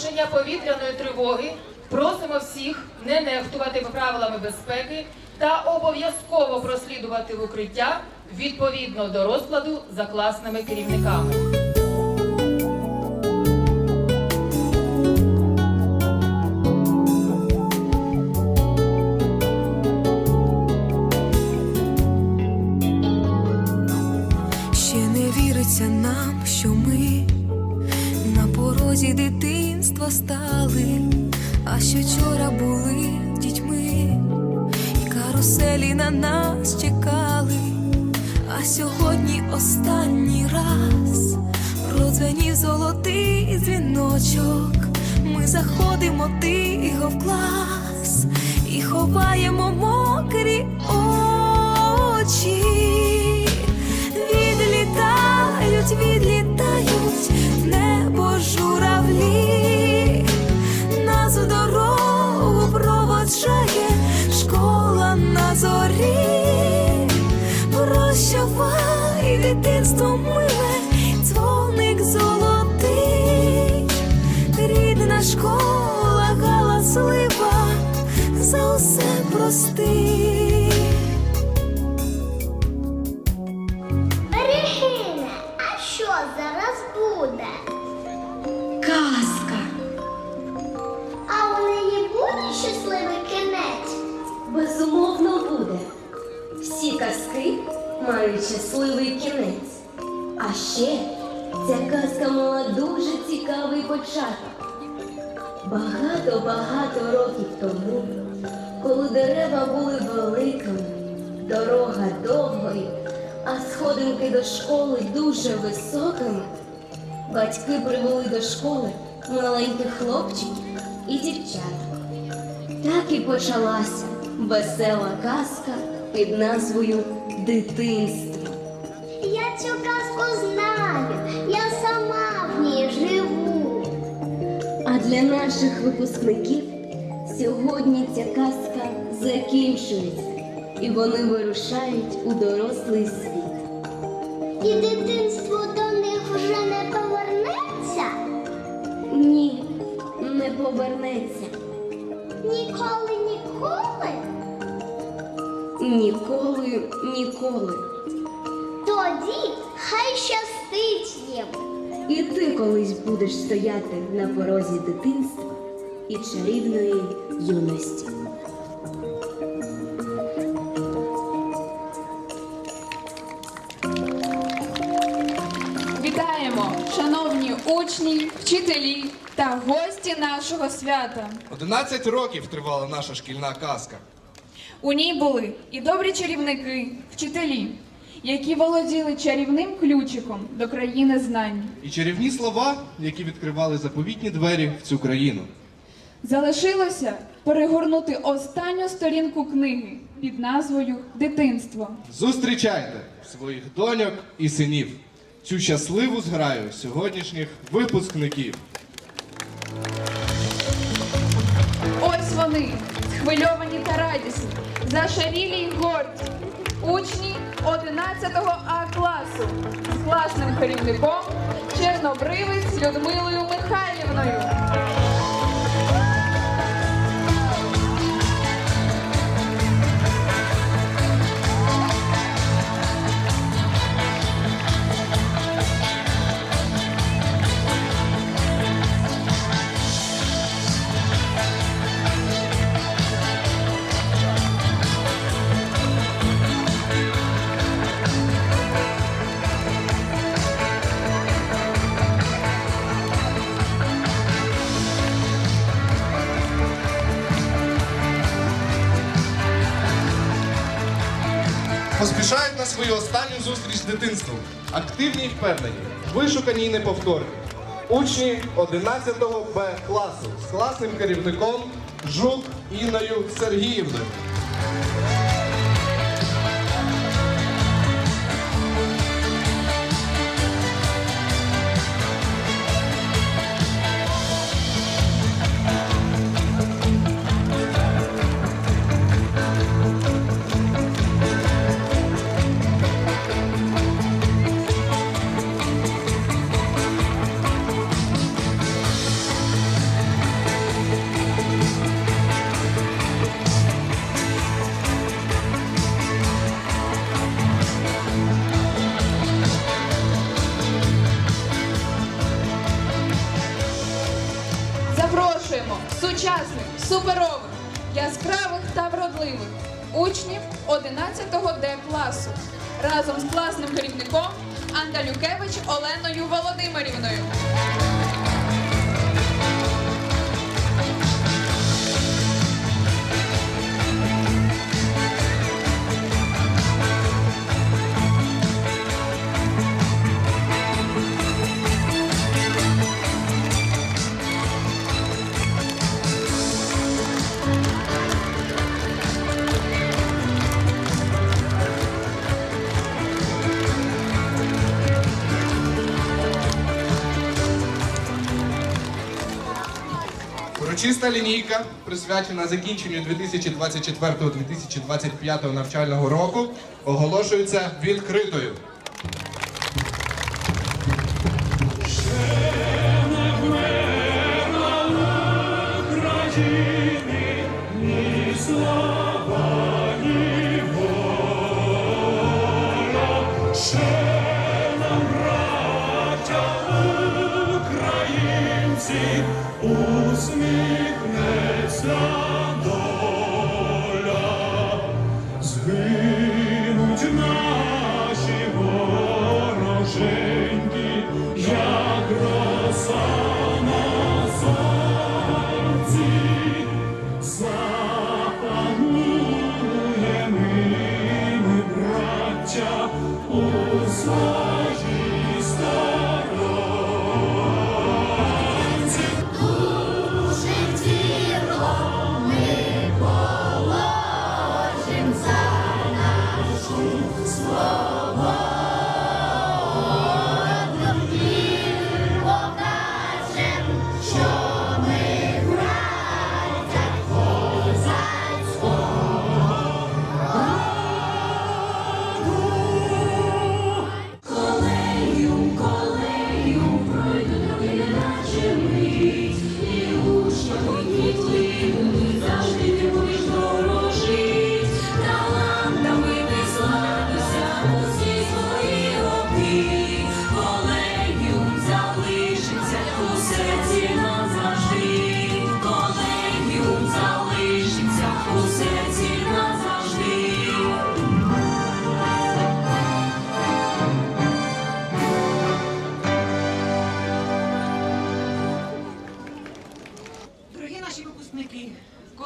оголошення повітряної тривоги просимо всіх не нехтувати правилами безпеки та обов'язково прослідувати в укриття відповідно до розкладу за класними керівниками. Дзвіночок. Ми заходимо тихо в клас і ховаємо мокрі очі. Відлітають, відлітають в небо журавлі, нас в дорогу проводжає школа на зорі. Прощавай, дитинство миле, школа галаслива, за усе прости. Берегине, а що зараз буде? Казка. А у неї буде щасливий кінець? Безумовно буде. Всі казки мають щасливий кінець. А ще ця казка мала дуже цікавий початок. Багато-багато років тому, коли дерева були великими, дорога довгою, а сходинки до школи дуже високими, батьки привели до школи маленьких хлопчиків і дівчаток. Так і почалася весела казка під назвою Дитинство. Я для наших випускників сьогодні ця казка закінчується, і вони вирушають у дорослий світ. І дитинство до них вже не повернеться Ні, не повернеться ніколи, ніколи. ніколи, ніколи. Тоді хай щастить їм. І ти колись будеш стояти на порозі дитинства і чарівної юності. Вітаємо, шановні учні, вчителі та гості нашого свята. 11 років тривала наша шкільна казка. У ній були і добрі чарівники, вчителі, які володіли чарівним ключиком до країни знань. І чарівні слова, які відкривали заповітні двері в цю країну. Залишилося перегорнути останню сторінку книги під назвою Дитинство. Зустрічайте своїх доньок і синів, цю щасливу зграю сьогоднішніх випускників. Ось вони, схвильовані та радісні, зашарілі й горді. Учні 11 А класу з класним керівником Чорнобривець Людмилою Михайлівною. З дитинством. Активні і впевнені, вишукані і неповторні. Учні 11 Б класу з класним керівником Жук Інною Сергіївною. Урочиста лінійка, присвячена закінченню 2024-2025 навчального року, оголошується відкритою. Свободу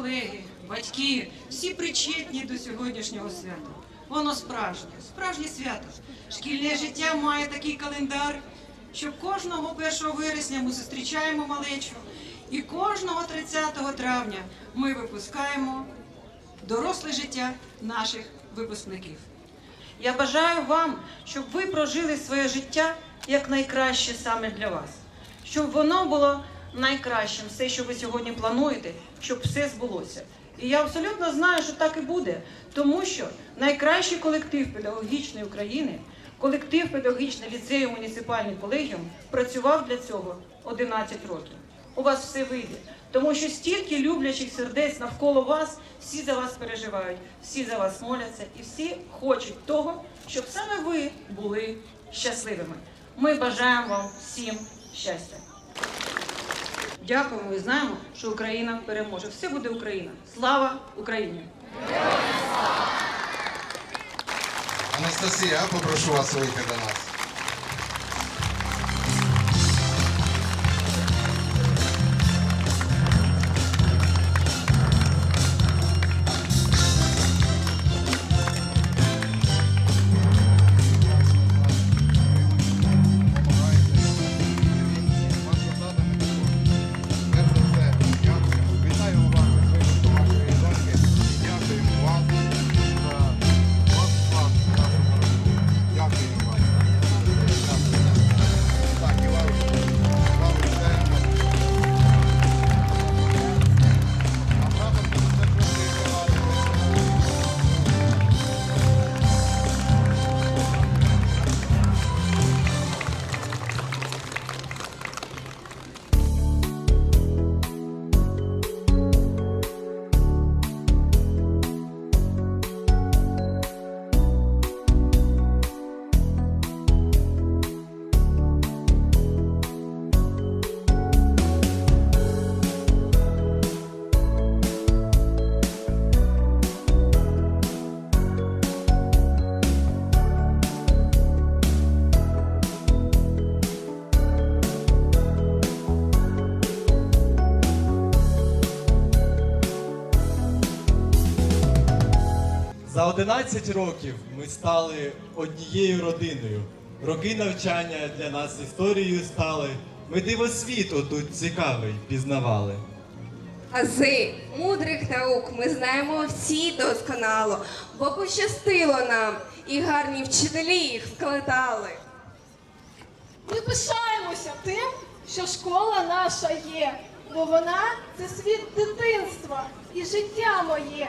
колеги, батьки, всі причетні до сьогоднішнього свята. Воно справжнє, справжнє свято. Шкільне життя має такий календар, що кожного 1 вересня ми зустрічаємо малечу, і кожного 30 травня ми випускаємо доросле життя наших випускників. Я бажаю вам, щоб ви прожили своє життя як найкраще саме для вас, щоб воно було найкращим, все, що ви сьогодні плануєте, щоб все збулося. І я абсолютно знаю, що так і буде, тому що найкращий колектив педагогічної України, колектив педагогічного ліцею муніципальний колегіум працював для цього 11 років. У вас все вийде, тому що стільки люблячих сердець навколо вас, всі за вас переживають, всі за вас моляться і всі хочуть того, щоб саме ви були щасливими. Ми бажаємо вам всім щастя. Дякуємо і знаємо, що Україна переможе. Все буде Україна. Слава Україні! Анастасія, попрошу вас вийти до нас. 11 років ми стали однією родиною. Роки навчання для нас історією стали. Ми диво світу тут цікавий пізнавали. Ази мудрих наук ми знаємо всі досконало, бо пощастило нам, і гарні вчителі їх вкладали. Ми пишаємося тим, що школа наша є, бо вона це світ дитинства і життя моє.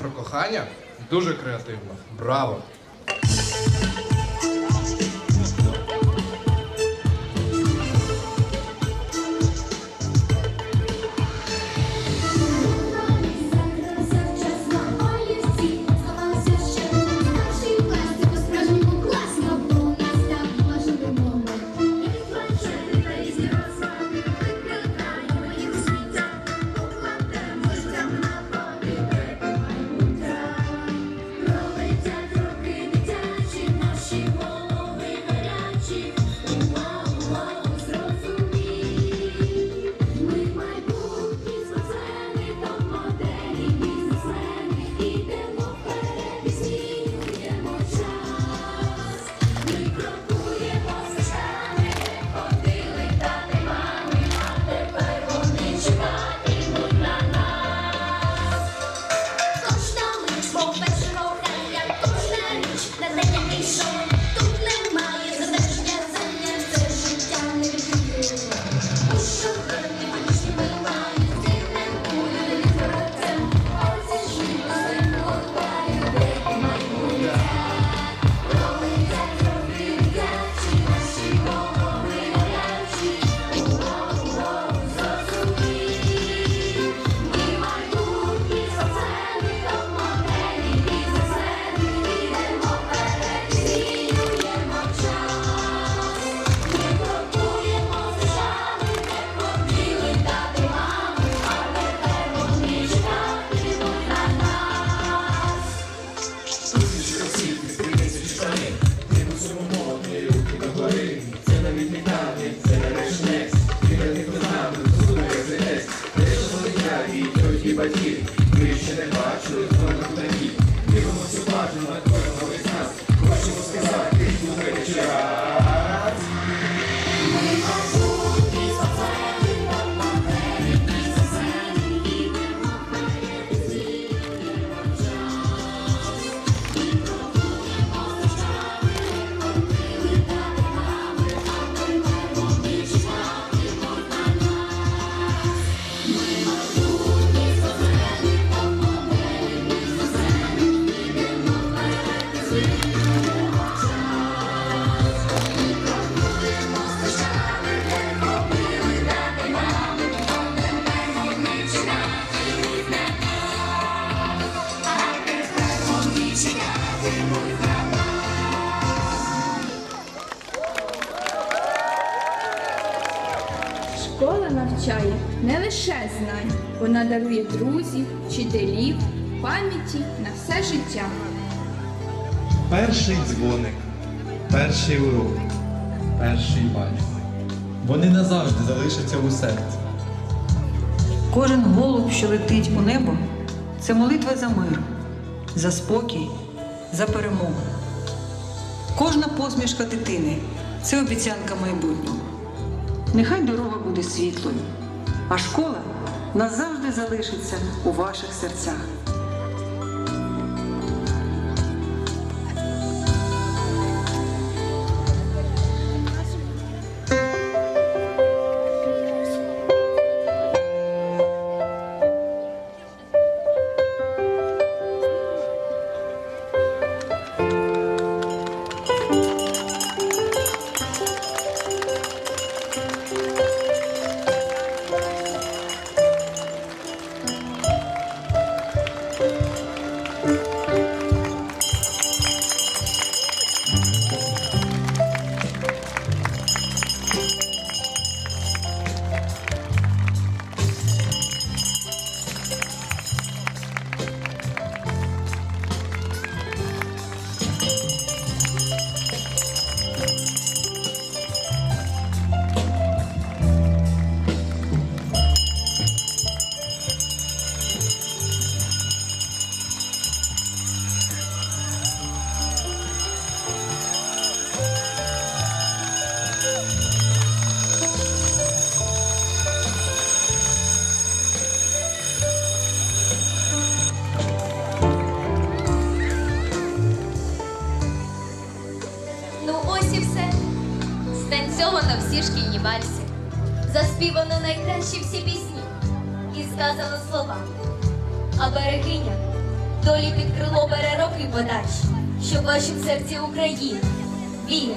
про кохання дуже креативно. Браво! батьків. знань. Вона дарує друзів, вчителів, пам'яті на все життя. Перший дзвоник, перший урок, перший батько. Вони назавжди залишаться у серці. Кожен голуб, що летить у небо, це молитва за мир, за спокій, за перемогу. Кожна посмішка дитини це обіцянка майбутнього. Нехай дорога буде світлою, а школа назавжди залишиться у ваших серцях. Подальші, щоб в серці Україна, віра,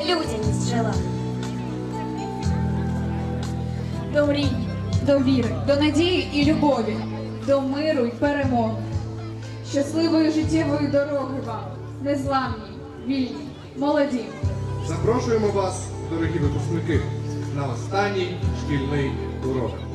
людяність жила. До мрій, до віри, до надії і любові, до миру й перемоги. Щасливої життєвої дороги вам, незламні, вільні, молоді. Запрошуємо вас, дорогі випускники, на останній шкільний урок.